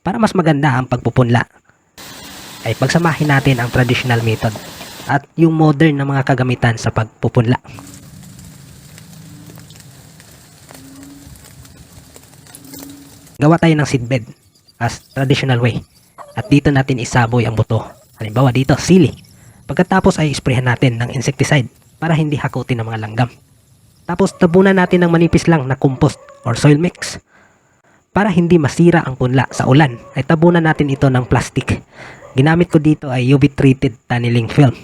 para mas maganda ang pagpupunla ay pagsamahin natin ang traditional method at yung modern na mga kagamitan sa pagpupunla. Gawa tayo ng seedbed as traditional way at dito natin isaboy ang buto. Halimbawa dito, sili. Pagkatapos ay isprehan natin ng insecticide para hindi hakutin ng mga langgam. Tapos tabunan natin ng manipis lang na compost or soil mix. Para hindi masira ang punla sa ulan, ay tabunan natin ito ng plastic. Ginamit ko dito ay UV treated tunneling film.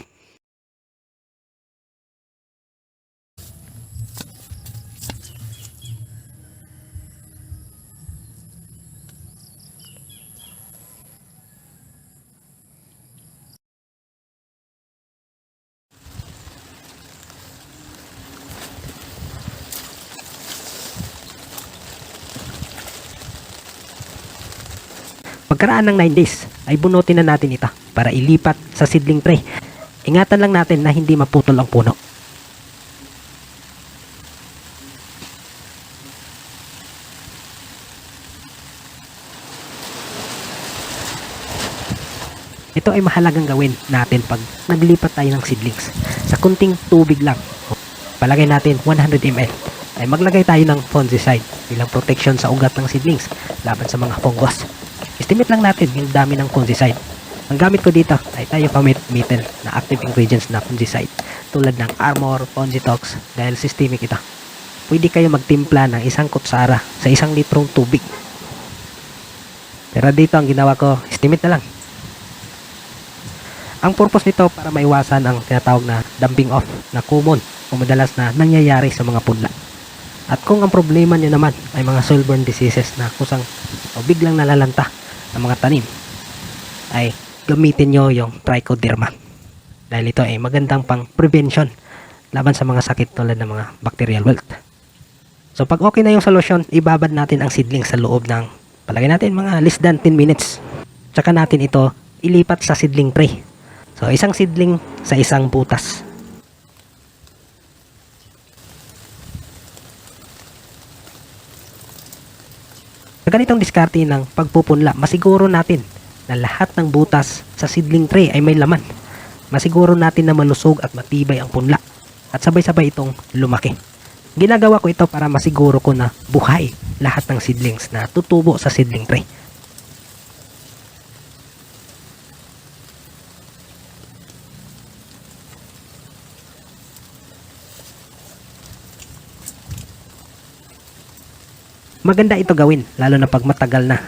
Pagkaraan ng 9 days, ay bunutin na natin ito para ilipat sa seedling tray. Ingatan lang natin na hindi maputol ang puno. Ito ay mahalagang gawin natin pag naglipat tayo ng seedlings. Sa kunting tubig lang, palagay natin 100 ml, ay maglagay tayo ng fungicide bilang protection sa ugat ng seedlings laban sa mga fungus. Estimate lang natin yung dami ng fungicide. Ang gamit ko dito ay tayo metal na active ingredients na fungicide tulad ng Armor, Fungitox dahil systemic ito. Pwede kayo magtimpla ng isang kutsara sa isang litrong tubig. Pero dito ang ginawa ko, estimate na lang. Ang purpose nito para maiwasan ang tinatawag na dumping off na common o madalas na nangyayari sa mga punla. At kung ang problema nyo naman ay mga soil-borne diseases na kusang o biglang nalalanta ng mga tanim, ay gamitin nyo yung trichoderma. Dahil ito ay magandang pang prevention laban sa mga sakit tulad ng mga bacterial wilt. So pag okay na yung solusyon, ibabad natin ang seedling sa loob ng palagay natin mga less than 10 minutes. Tsaka natin ito ilipat sa seedling tray. So isang seedling sa isang butas. Sa ganitong diskarte ng pagpupunla, masiguro natin na lahat ng butas sa seedling tray ay may laman. Masiguro natin na malusog at matibay ang punla at sabay-sabay itong lumaki. Ginagawa ko ito para masiguro ko na buhay lahat ng seedlings na tutubo sa seedling tray. Maganda ito gawin, lalo na pag matagal na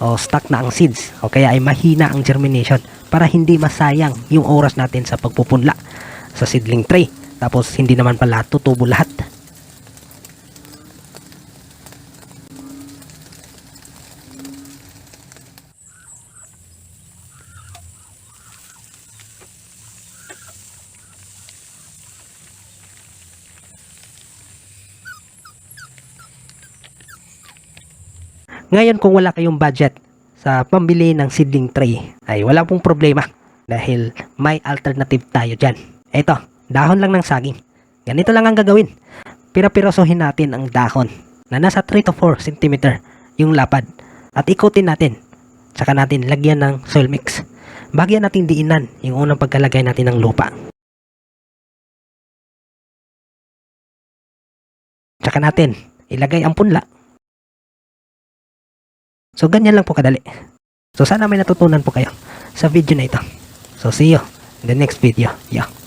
o stuck na ang seeds o kaya ay mahina ang germination para hindi masayang yung oras natin sa pagpupunla sa seedling tray. Tapos hindi naman pala tutubo lahat. Ngayon kung wala kayong budget sa pambili ng seedling tray ay wala pong problema dahil may alternative tayo dyan. Ito, dahon lang ng saging. Ganito lang ang gagawin. Pira-pirosohin natin ang dahon na nasa 3 to 4 cm yung lapad at ikutin natin. Tsaka natin lagyan ng soil mix. Bagyan natin diinan yung unang pagkalagay natin ng lupa. Tsaka natin ilagay ang punla So, ganyan lang po kadali. So, sana may natutunan po kayo sa video na ito. So, see you in the next video. Yeah.